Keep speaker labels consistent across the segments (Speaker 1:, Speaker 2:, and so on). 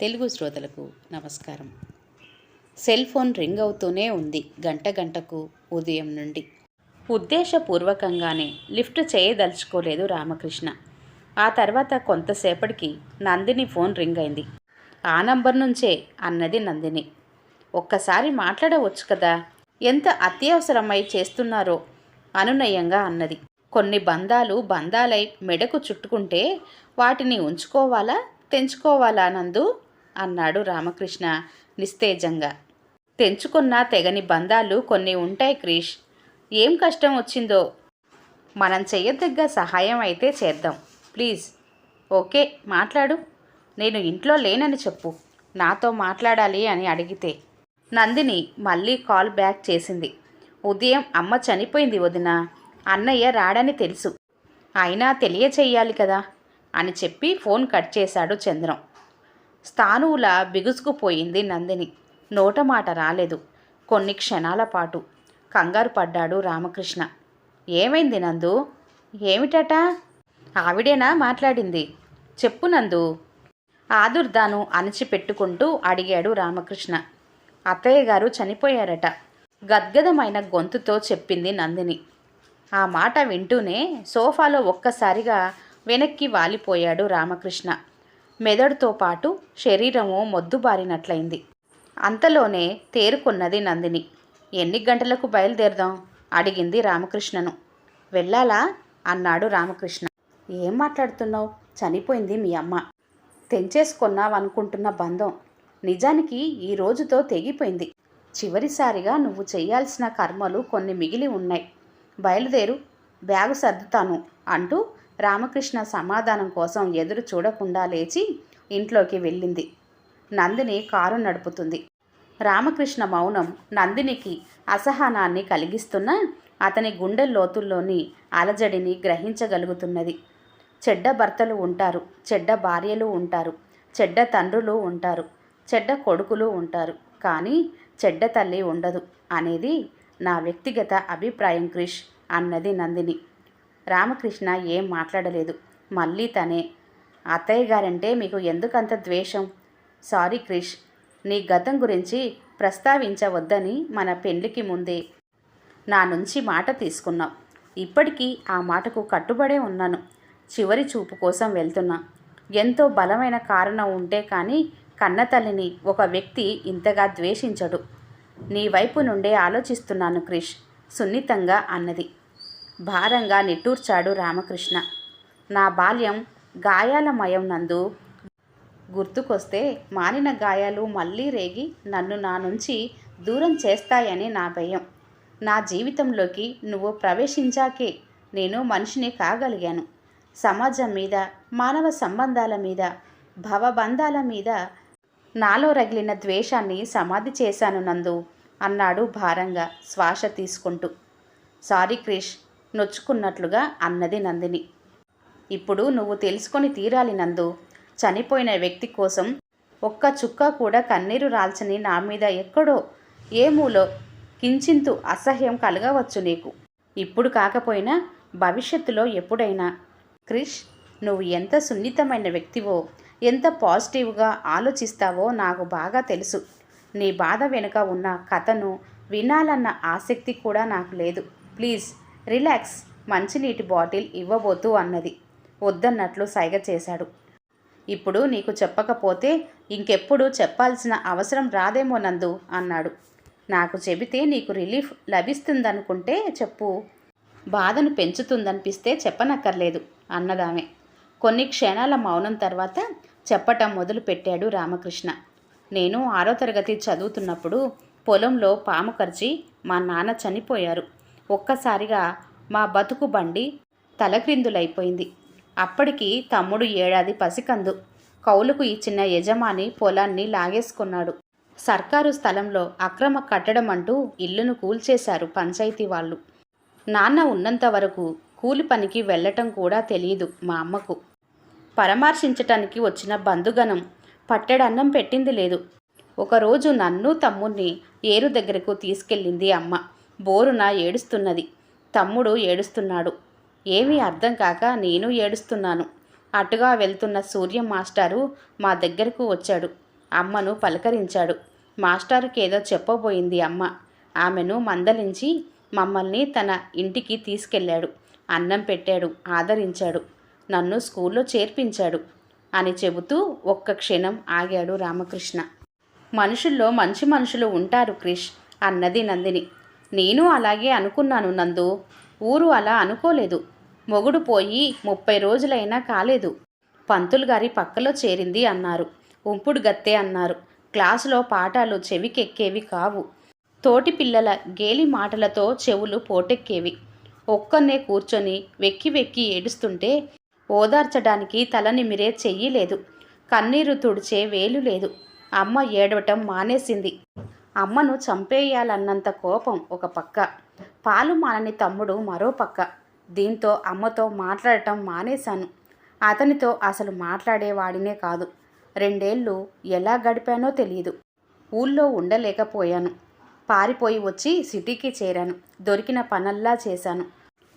Speaker 1: తెలుగు శ్రోతలకు నమస్కారం. Cell phone ring అవుతూనే ఉంది గంట గంటకు ఉదయం నుండి. ఉద్దేశపూర్వకంగానే లిఫ్ట్ చేయదలుచుకోలేదు రామకృష్ణ. ఆ తర్వాత కొంతసేపటికి నందిని ఫోన్ రింగ్ అయింది. ఆ నంబర్ నుంచే అన్నది నందిని. ఒక్కసారి మాట్లాడవచ్చు కదా? ఎంత అత్యవసరమై చేస్తున్నారో? అనునయంగా అన్నది. కొన్ని బంధాలు బంధాలై మెడకు చుట్టుకుంటే వాటిని ఉంచుకోవాలా తెంచుకోవాలా నందు? అన్నాడు రామకృష్ణ నిస్తేజంగా. తెంచుకున్న తెగని బంధాలు కొన్ని ఉంటాయి క్రిష్. ఏం కష్టం వచ్చిందో? మనం చెయ్యదగ్గ సహాయం అయితే చేద్దాం. ప్లీజ్. ఓకే మాట్లాడు. నేను ఇంట్లో లేనని చెప్పు. నాతో మాట్లాడాలి అని అడిగితే. నందిని మళ్ళీ కాల్ బ్యాక్ చేసింది. ఉదయం అమ్మ చనిపోయింది వదిన. అన్నయ్య రాడని తెలుసు. అయినా తెలియచేయాలి కదా అని చెప్పి ఫోన్ కట్ చేశాడు చంద్రం. స్థానువులా బిగుసుకుపోయింది నందిని. నోట మాట రాలేదు. కొన్ని క్షణాల పాటు కంగారు పడ్డాడు రామకృష్ణ. ఏమైంది నందు? ఏమిటట? ఆవిడేనా మాట్లాడింది? చెప్పు నందు. ఆదుర్దాను అణిచిపెట్టుకుంటూ అడిగాడు రామకృష్ణ. అత్తయ్య గారు చనిపోయారట. గద్గదమైన గొంతుతో చెప్పింది నందిని. ఆ మాట వింటూనే సోఫాలో ఒక్కసారిగా వెనక్కి వాలిపోయాడు రామకృష్ణ. మెదడుతో పాటు శరీరము మొద్దుబారినట్లయింది. అంతలోనే తేరుకున్నది నందిని. ఎన్ని గంటలకు బయలుదేరదాం? అడిగింది రామకృష్ణను. వెళ్ళాలా? అన్నాడు రామకృష్ణ. ఏం మాట్లాడుతున్నావు? చనిపోయింది మీ అమ్మ. తెంచేసుకున్నావనుకుంటున్న బంధం నిజానికి ఈ రోజుతో తెగిపోయింది. చివరిసారిగా నువ్వు చేయాల్సిన కర్మలు కొన్ని మిగిలి ఉన్నాయి. బయలుదేరు. బ్యాగు సర్దుతాను అంటూ రామకృష్ణ సమాధానం కోసం ఎదురు చూడకుండా లేచి ఇంట్లోకి వెళ్ళింది. నందిని కారు నడుపుతుంది. రామకృష్ణ మౌనం నందినికి అసహనాన్ని కలిగిస్తున్న అతని గుండె లోతుల్లోని అలజడిని గ్రహించగలుగుతున్నది. చెడ్డ భర్తలు ఉంటారు చెడ్డ భార్యలు ఉంటారు చెడ్డ తండ్రులు ఉంటారు చెడ్డ కొడుకులు ఉంటారు కానీ చెడ్డ తల్లి ఉండదు అనేది నా వ్యక్తిగత అభిప్రాయం క్రిష్ అన్నది నందిని. రామకృష్ణ ఏం మాట్లాడలేదు. మళ్ళీ తనే అత్తయ్య గారంటే మీకు ఎందుకంత ద్వేషం? సారీ క్రిష్ నీ గతం గురించి ప్రస్తావించవద్దని మన పెళ్ళికి ముందే నా నుంచి మాట తీసుకున్నావు. ఇప్పటికీ ఆ మాటకు కట్టుబడే ఉన్నాను. చివరి చూపు కోసం వెళ్తున్నా. ఎంతో బలమైన కారణం ఉంటే కానీ కన్నతల్లిని ఒక వ్యక్తి ఇంతగా ద్వేషించడు. నీ వైపు నుండే ఆలోచిస్తున్నాను క్రిష్ సున్నితంగా అన్నది. భారంగా నిట్టూర్చాడు రామకృష్ణ. నా బాల్యం గాయాలమయం నందు గుర్తుకొస్తే మానిన గాయాలు మళ్ళీ రేగి నన్ను నా నుంచి దూరం చేస్తాయని నా భయం. నా జీవితంలోకి నువ్వు ప్రవేశించాకే నేను మనిషిని కాగలిగాను. సమాజం మీద మానవ సంబంధాల మీద భవబంధాల మీద నాలో రగిలిన ద్వేషాన్ని సమాధి చేశాను నందు అన్నాడు భారంగా శ్వాస తీసుకుంటూ. సారీ క్రిష్ నొచ్చుకున్నట్లుగా అన్నది నందిని. ఇప్పుడు నువ్వు తెలుసుకొని తీరాలి నందు. చనిపోయిన వ్యక్తి కోసం ఒక్క చుక్క కూడా కన్నీరు రాల్చని నా మీద ఎక్కడో ఏమూలో కించింతు అసహ్యం కలగవచ్చు నీకు. ఇప్పుడు కాకపోయినా భవిష్యత్తులో ఎప్పుడైనా క్రిష్ నువ్వు ఎంత సున్నితమైన వ్యక్తివో ఎంత పాజిటివ్గా ఆలోచిస్తావో నాకు బాగా తెలుసు. నీ బాధ వెనుక ఉన్న కథను వినాలన్న ఆసక్తి కూడా నాకు లేదు. ప్లీజ్ రిలాక్స్ మంచినీటి బాటిల్ ఇవ్వబోతూ అన్నది. వద్దన్నట్లు సైగ చేశాడు. ఇప్పుడు నీకు చెప్పకపోతే ఇంకెప్పుడు చెప్పాల్సిన అవసరం రాదేమో నందు అన్నాడు. నాకు చెబితే నీకు రిలీఫ్ లభిస్తుందనుకుంటే చెప్పు. బాధను పెంచుతుందనిపిస్తే చెప్పనక్కర్లేదు అన్నదామె. కొన్ని క్షణాల మౌనం తర్వాత చెప్పటం మొదలుపెట్టాడు రామకృష్ణ. నేను ఆరో తరగతి చదువుతున్నప్పుడు పొలంలో పాము కరిచి మా నాన్న చనిపోయారు. ఒక్కసారిగా మా బతుకు బండి తలక్రిందులైపోయింది. అప్పటికి తమ్ముడు ఏడాది పసికందు. కౌలుకు ఇచ్చిన యజమాని పొలాన్ని లాగేసుకున్నాడు. సర్కారు స్థలంలో అక్రమ కట్టడం అంటూ ఇల్లును కూల్చేశారు పంచాయతీ వాళ్ళు. నాన్న ఉన్నంత వరకు కూలి పనికి వెళ్ళటం కూడా తెలియదు మా అమ్మకు. పరామర్శించటానికి వచ్చిన బంధుగణం పట్టెడన్నం పెట్టింది లేదు. ఒకరోజు నన్ను తమ్ముణ్ణి ఏరు దగ్గరకు తీసుకెళ్ళింది అమ్మ. బోరున ఏడుస్తున్నది. తమ్ముడు ఏడుస్తున్నాడు. ఏమీ అర్థం కాక నేను ఏడుస్తున్నాను. అటుగా వెళ్తున్న సూర్య మాస్టారు మా దగ్గరకు వచ్చాడు. అమ్మను పలకరించాడు. మాస్టారుకి ఏదో చెప్పబోయింది అమ్మ. ఆమెను మందలించి మమ్మల్ని తన ఇంటికి తీసుకెళ్ళాడు. అన్నం పెట్టాడు ఆదరించాడు. నన్ను స్కూల్లో చేర్పించాడు అని చెబుతూ ఒక్క క్షణం ఆగాడు రామకృష్ణ. మనుషుల్లో మంచి మనుషులు ఉంటారు క్రిష్ అన్నది నందిని. నేను అలాగే అనుకున్నాను నందు. ఊరు అలా అనుకోలేదు. మొగుడు పోయి ముప్పై రోజులైనా కాలేదు. పంతులు గారి పక్కలో చేరింది అన్నారు. ఉంపుడు గత్తే అన్నారు. క్లాసులో పాఠాలు చెవికెక్కేవి కావు. తోటి పిల్లల గేలి మాటలతో చెవులు పోటెక్కేవి. ఒక్కనే కూర్చొని వెక్కి వెక్కి ఏడుస్తుంటే ఓదార్చడానికి తలనిమిరే చెయ్యి లేదు. కన్నీరు తుడిచే వేలు లేదు. అమ్మ ఏడవటం మానేసింది. అమ్మను చంపేయాలన్నంత కోపం ఒక పక్క. పాలు మానని తమ్ముడు మరో పక్క. దీంతో అమ్మతో మాట్లాడటం మానేశాను. అతనితో అసలు మాట్లాడేవాడినే కాదు. రెండేళ్ళు ఎలా గడిపానో తెలియదు ఊళ్ళో ఉండలేకపోయాను. పారిపోయి వచ్చి సిటీకి చేరాను. దొరికిన పనల్లా చేశాను.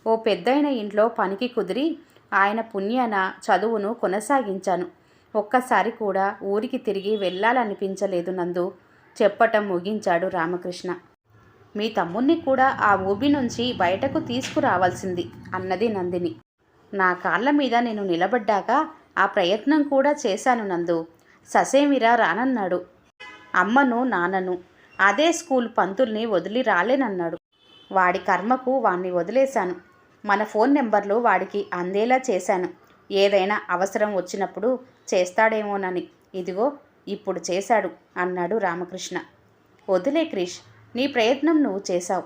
Speaker 1: ఓ పెద్దయిన ఇంట్లో పనికి కుదిరి ఆయన పుణ్యాన చదువును కొనసాగించాను. ఒక్కసారి కూడా ఊరికి తిరిగి వెళ్ళాలనిపించలేదు నందు చెప్పటం ముగించాడు రామకృష్ణ. మీ తమ్ముణ్ణి కూడా ఆ ఊబి నుంచి బయటకు తీసుకురావాల్సింది అన్నది నందిని. నా కాళ్ళ మీద నేను నిలబడ్డాక ఆ ప్రయత్నం కూడా చేశాను నందు ససేమిరా రానన్నాడు. అమ్మను నాన్నను అదే స్కూల్ పంతుల్ని వదిలి రాలేనన్నాడు. వాడి కర్మకు వాణ్ణి వదిలేశాను. మన ఫోన్ నెంబర్లు వాడికి అందేలా చేశాను. ఏదైనా అవసరం వచ్చినప్పుడు చేస్తాడేమోనని. ఇదిగో ఇప్పుడు చేశాడు అన్నాడు రామకృష్ణ. వదిలే క్రిష్ నీ ప్రయత్నం నువ్వు చేశావు.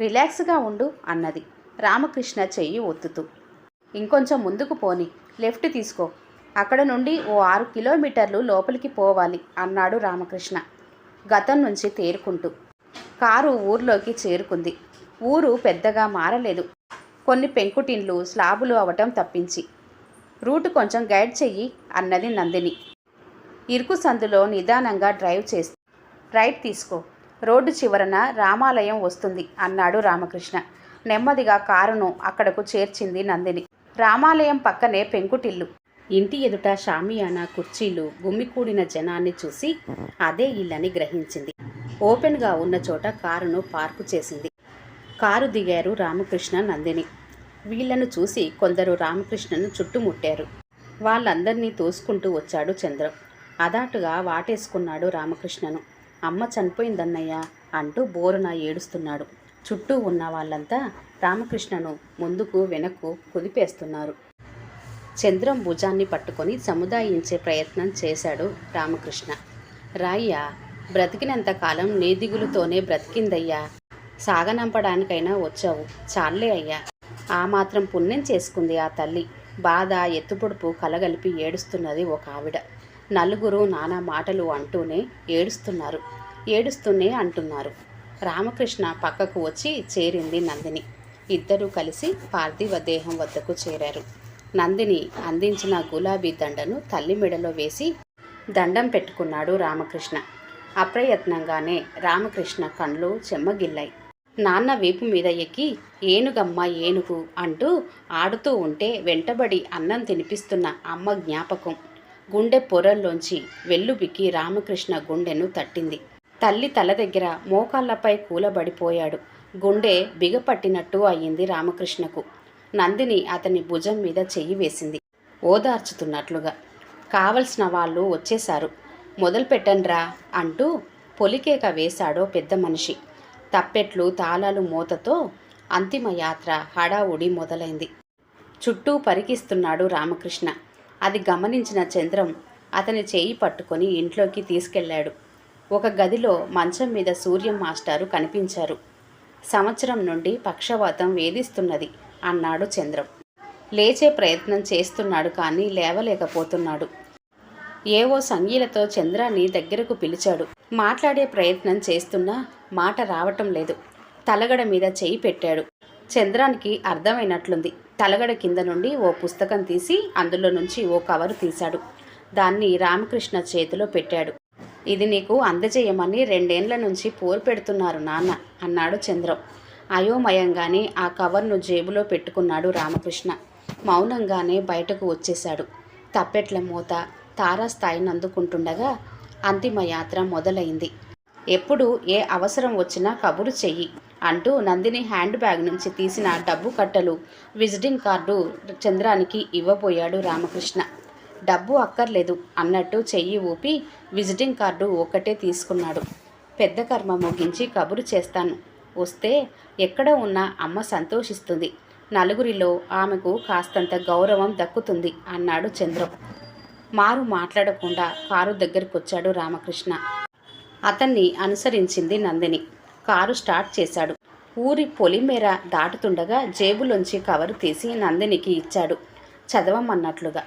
Speaker 1: రిలాక్స్గా ఉండు అన్నది రామకృష్ణ చెయ్యి ఒత్తుతూ. ఇంకొంచెం ముందుకు పోని లెఫ్ట్ తీసుకో. అక్కడ నుండి ఓ ఆరు కిలోమీటర్లు లోపలికి పోవాలి అన్నాడు రామకృష్ణ. గతం నుంచి తేరుకుంటూ. కారు ఊర్లోకి చేరుకుంది. ఊరు పెద్దగా మారలేదు. కొన్ని పెంకుటిండ్లు స్లాబులు అవటం తప్పించి. రూటు కొంచెం గైడ్ చెయ్యి అన్నది నందిని. ఇరుకు సందులో నిదానంగా డ్రైవ్ చేస్తూ రైట్ తీసుకో రోడ్డు చివరన రామాలయం వస్తుంది అన్నాడు రామకృష్ణ. నెమ్మదిగా కారును అక్కడకు చేర్చింది నందిని. రామాలయం పక్కనే పెంకుటిల్లు. ఇంటి ఎదుట షామియానా కుర్చీలు గుమ్మికూడిన జనాన్ని చూసి అదే ఇల్లని గ్రహించింది. ఓపెన్గా ఉన్న చోట కారును పార్కు చేసింది. కారు దిగారు రామకృష్ణ నందిని. వీళ్ళను చూసి కొందరు రామకృష్ణను చుట్టుముట్టారు. వాళ్ళందరినీ తోసుకుంటూ వచ్చాడు చంద్రం. అదాటుగా వాటేసుకున్నాడు రామకృష్ణను. అమ్మ చనిపోయిందన్నయ్య అంటూ బోరున ఏడుస్తున్నాడు. చుట్టూ ఉన్న వాళ్ళంతా రామకృష్ణను ముందుకు వెనక్కు కుదిపేస్తున్నారు. చంద్రం భుజాన్ని పట్టుకొని సముదాయించే ప్రయత్నం చేశాడు రామకృష్ణ. రాయ్యా బ్రతికినంత కాలం నీ దిగులుతోనే బ్రతికిందయ్యా. సాగనంపడానికైనా వచ్చావు. చాలే అయ్యా. ఆ మాత్రం పుణ్యం చేసుకుంది ఆ తల్లి. బాధ ఎత్తుపొడుపు కలగలిపి ఏడుస్తున్నది ఒక ఆవిడ. నలుగురు నానా మాటలు అంటూనే ఏడుస్తున్నారు. ఏడుస్తూనే అంటున్నారు. రామకృష్ణ పక్కకు వచ్చి చేరింది నందిని. ఇద్దరూ కలిసి పార్థివ దేహం వద్దకు చేరారు. నందిని అందించిన గులాబీ దండను తల్లి మెడలో వేసి దండం పెట్టుకున్నాడు రామకృష్ణ. అప్రయత్నంగానే రామకృష్ణ కళ్ళు చెమ్మగిల్లాయి. నాన్న వీపు మీద ఎక్కి ఏనుగమ్మ ఏనుగు అంటూ ఆడుతూ ఉంటే వెంటబడి అన్నం తినిపిస్తున్న అమ్మ జ్ఞాపకం. గుండె పొరల్లోంచి వెల్లుబిక్కి రామకృష్ణ గుండెను తట్టింది. తల్లి తల దగ్గర మోకాళ్ళపై కూలబడిపోయాడు. గుండె బిగపట్టినట్టు అయ్యింది రామకృష్ణకు. నందిని అతని భుజం మీద చెయ్యి వేసింది. ఓదార్చుతున్నట్లుగా. కావలసిన వాళ్ళు వచ్చేశారు. మొదలుపెట్టండ్రా అంటూ పొలికేక వేశాడో పెద్ద మనిషి. తప్పెట్లు తాళాలు మూతతో అంతిమ యాత్ర హడావుడి మొదలైంది. చుట్టూ పరికిస్తున్నాడు రామకృష్ణ. అది గమనించిన చంద్రం అతని చేయి పట్టుకొని ఇంట్లోకి తీసుకెళ్ళాడు. ఒక గదిలో మంచం మీద సూర్యం మాస్టారు కనిపించారు. సంవత్సరం నుండి పక్షవాతం వేధిస్తున్నది అన్నాడు చంద్రం. లేచే ప్రయత్నం చేస్తున్నాడు కానీ లేవలేకపోతున్నాడు. ఏవో సంగీలతో చంద్రాన్ని దగ్గరకు పిలిచాడు. మాట్లాడే ప్రయత్నం చేస్తున్నా మాట రావటం లేదు. తలగడ మీద చేయి పెట్టాడు. చంద్రానికి అర్థమైనట్లుంది. తలగడ కింద నుండి ఓ పుస్తకం తీసి అందులో నుంచి ఓ కవరు తీశాడు. దాన్ని రామకృష్ణ చేతిలో పెట్టాడు. ఇది నీకు అందజేయమని రెండేండ్ల నుంచి పోరు పెడుతున్నారు నాన్న అన్నాడు చంద్రం. అయోమయంగానే ఆ కవర్ను జేబులో పెట్టుకున్నాడు రామకృష్ణ. మౌనంగానే బయటకు వచ్చేశాడు. తప్పెట్ల మూత తారాస్థాయిని అందుకుంటుండగా అంతిమ యాత్ర మొదలైంది. ఎప్పుడు ఏ అవసరం వచ్చినా కబురు చెయ్యి. అంటూ నందిని హ్యాండ్ బ్యాగ్ నుంచి తీసిన డబ్బు కట్టలు విజిటింగ్ కార్డు చంద్రానికి ఇవ్వబోయాడు రామకృష్ణ. డబ్బు అక్కర్లేదు అన్నట్టు చెయ్యి ఊపి విజిటింగ్ కార్డు ఒక్కటే తీసుకున్నాడు. పెద్ద కర్మ ముగించి కబురు చేస్తాను. వస్తే ఎక్కడ ఉన్నా అమ్మ సంతోషిస్తుంది. నలుగురిలో ఆమెకు కాస్తంత గౌరవం దక్కుతుంది అన్నాడు చంద్రం. మారు మాట్లాడకుండా కారు దగ్గరికి వచ్చాడు రామకృష్ణ. అతన్ని అనుసరించింది నందిని. కారు స్టార్ట్ చేశాడు. ఊరి పొలిమేర దాటుతుండగా జేబులోంచి కవరు తీసి నందినికి ఇచ్చాడు. చదవమన్నట్లుగా.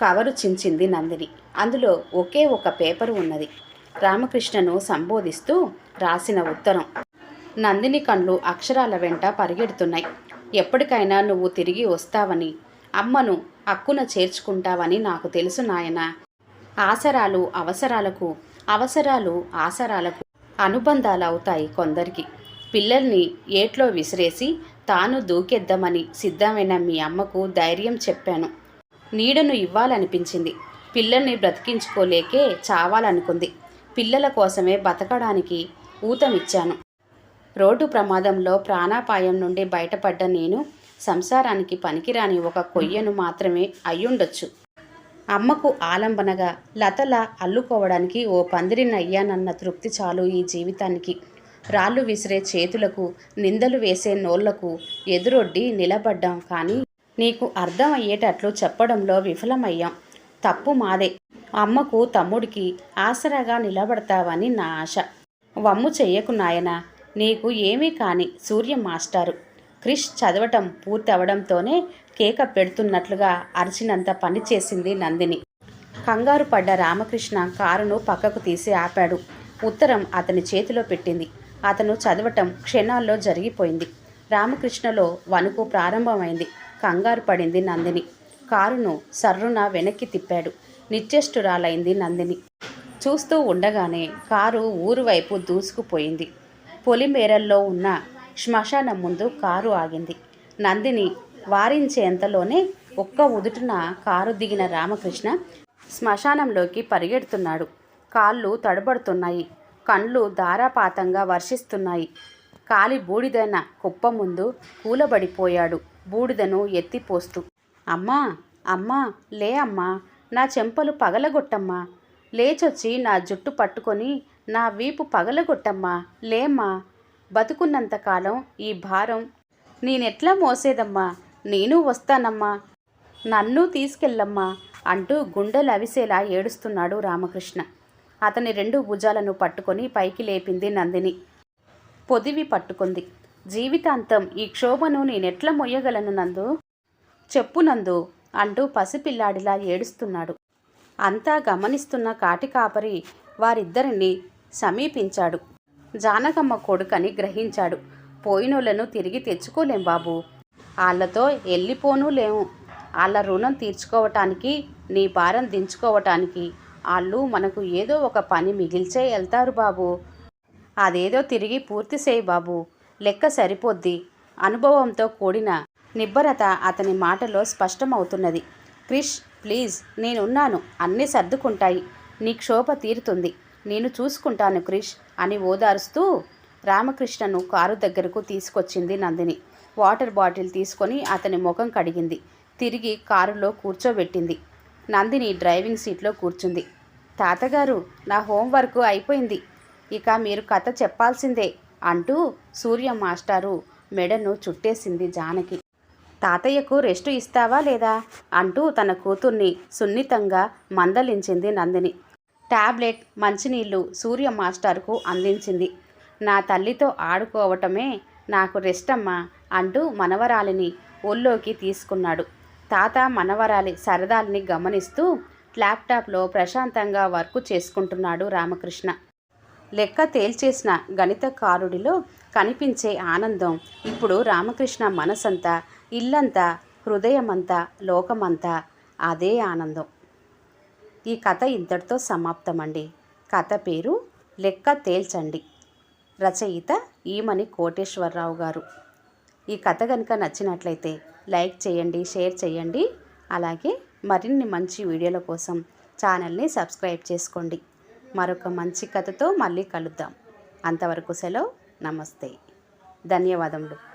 Speaker 1: కవరు చించింది నందిని. అందులో ఒకే ఒక పేపరు ఉన్నది. రామకృష్ణను సంబోధిస్తూ రాసిన ఉత్తరం. నందిని కండ్లు అక్షరాల వెంట పరిగెడుతున్నాయి. ఎప్పటికైనా నువ్వు తిరిగి వస్తావని అమ్మను హక్కున చేర్చుకుంటావని నాకు తెలుసు నాయన. ఆసరాలు అవసరాలకు అవసరాలు ఆసరాలకు అనుబంధాలు అవుతాయి కొందరికి. పిల్లల్ని ఏట్లో విసిరేసి తాను దూకెద్దామని సిద్ధమైన మీ అమ్మకు ధైర్యం చెప్పాను. నీడను ఇవ్వాలనిపించింది. పిల్లల్ని బ్రతికించుకోలేకే చావాలనుకుంది. పిల్లల కోసమే బతకడానికి ఊతమిచ్చాను. రోడ్డు ప్రమాదంలో ప్రాణాపాయం నుండి బయటపడ్డ నేను సంసారానికి పనికిరాని ఒక కొయ్యను మాత్రమే అయ్యుండొచ్చు. అమ్మకు ఆలంబనగా లతల అల్లుకోవడానికి ఓ పందిరిని అయ్యానన్న తృప్తి చాలు ఈ జీవితానికి. రాళ్ళు విసిరే చేతులకు నిందలు వేసే నోళ్ళకు ఎదురొడ్డి నిలబడ్డాం కానీ నీకు అర్థం అయ్యేటట్లు చెప్పడంలో విఫలమయ్యాం. తప్పు మాదే. అమ్మకు తమ్ముడికి ఆసరాగా నిలబడతావని నా ఆశ. వమ్ము చెయ్యకు నాయనా. నీకు ఏమీ కాని సూర్య మాస్టారు క్రిష్ చదవటం పూర్తి అవడంతోనే కేక పెడుతున్నట్లుగా అరిచినంత పని చేసింది నందిని. కంగారు పడ్డ రామకృష్ణ కారును పక్కకు తీసి ఆపాడు. ఉత్తరం అతని చేతిలో పెట్టింది. అతను చదవటం క్షణాల్లో జరిగిపోయింది. రామకృష్ణలో వణుకు ప్రారంభమైంది. కంగారు పడింది నందిని. కారును సర్రున వెనక్కి తిప్పాడు. నిశ్చేష్టురాలైంది నందిని. చూస్తూ ఉండగానే కారు ఊరు వైపు దూసుకుపోయింది. పొలిమేరల్లో ఉన్న శ్మశానం ముందు కారు ఆగింది. నందిని వారించేంతలోనే ఒక్క ఉదుటున కారు దిగిన రామకృష్ణ శ్మశానంలోకి పరిగెడుతున్నాడు. కాళ్ళు తడబడుతున్నాయి. కండ్లు ధారాపాతంగా వర్షిస్తున్నాయి. కాలి బూడిదైన కుప్ప ముందు కూలబడిపోయాడు. బూడిదను ఎత్తిపోస్తూ అమ్మా అమ్మా లే అమ్మా నా చెంపలు పగలగొట్టమ్మా. లేచొచ్చి నా జుట్టు పట్టుకొని నా వీపు పగలగొట్టమ్మా. లేమ్మా బతుకున్నంతకాలం ఈ భారం నేనెట్లా మోసేదమ్మా? నేను వస్తానమ్మా. నన్ను తీసుకెళ్ళమ్మా అంటూ గుండెలు అవిసేలా ఏడుస్తున్నాడు రామకృష్ణ. అతని రెండు భుజాలను పట్టుకొని పైకి లేపింది నందిని. పొదివి పట్టుకుంది. జీవితాంతం ఈ క్షోభను నేనెట్లా మొయ్యగలను నందు? చెప్పు నందు అంటూ పసిపిల్లాడిలా ఏడుస్తున్నాడు. అంతా గమనిస్తున్న కాటి కాపరి వారిద్దరిని సమీపించాడు. జానకమ్మ కొడుకని గ్రహించాడు. పోయినోళ్ళను తిరిగి తెచ్చుకోలేం బాబు. వాళ్ళతో వెళ్ళిపోను లేము. వాళ్ళ రుణం తీర్చుకోవటానికి నీ భారం దించుకోవటానికి వాళ్ళు మనకు ఏదో ఒక పని మిగిల్చే వెళ్తారు బాబు. అదేదో తిరిగి పూర్తి చేయి బాబు. లెక్క సరిపోద్ది. అనుభవంతో కూడిన నిబ్బరత అతని మాటలో స్పష్టమవుతున్నది. క్రిష్ ప్లీజ్ నేనున్నాను. అన్నీ సర్దుకుంటాయి. నీ క్షోభ తీరుతుంది. నేను చూసుకుంటాను క్రిష్ అని ఓదారుస్తూ రామకృష్ణను కారు దగ్గరకు తీసుకొచ్చింది నందిని. వాటర్ బాటిల్ తీసుకొని అతని ముఖం కడిగింది. తిరిగి కారులో కూర్చోబెట్టింది. నందిని డ్రైవింగ్ సీట్లో కూర్చుంది. తాతగారు నా హోంవర్క్ అయిపోయింది. ఇక మీరు కథ చెప్పాల్సిందే అంటూ సూర్య మాస్టారు మెడను చుట్టేసింది జానకి. తాతయ్యకు రెస్ట్ ఇస్తావా లేదా? అంటూ తన కూతుర్ని సున్నితంగా మందలించింది నందిని. టాబ్లెట్ మంచినీళ్ళు సూర్య మాస్టర్కు అందించింది. నా తల్లితో ఆడుకోవటమే నాకు రెస్టమ్మా అంటూ మనవరాలిని ఒళ్ళోకి తీసుకున్నాడు. తాత మనవరాలి సరదాల్ని గమనిస్తూ ల్యాప్టాప్లో ప్రశాంతంగా వర్క్ చేసుకుంటున్నాడు రామకృష్ణ. లెక్క తేల్చేసిన గణితకారుడిలో కనిపించే ఆనందం ఇప్పుడు రామకృష్ణ మనసంతా ఇల్లంతా హృదయమంతా లోకమంతా అదే ఆనందం. ఈ కథ ఇంతటితో సమాప్తమండి. కథ పేరు లెక్క తేల్చండి. రచయిత ఈమని కోటేశ్వరరావు గారు. ఈ కథ కనుక నచ్చినట్లయితే లైక్ చేయండి షేర్ చేయండి. అలాగే మరిన్ని మంచి వీడియోల కోసం ఛానల్ని సబ్స్క్రైబ్ చేసుకోండి. మరొక మంచి కథతో మళ్ళీ కలుద్దాం. అంతవరకు సెలవు. నమస్తే. ధన్యవాదములు.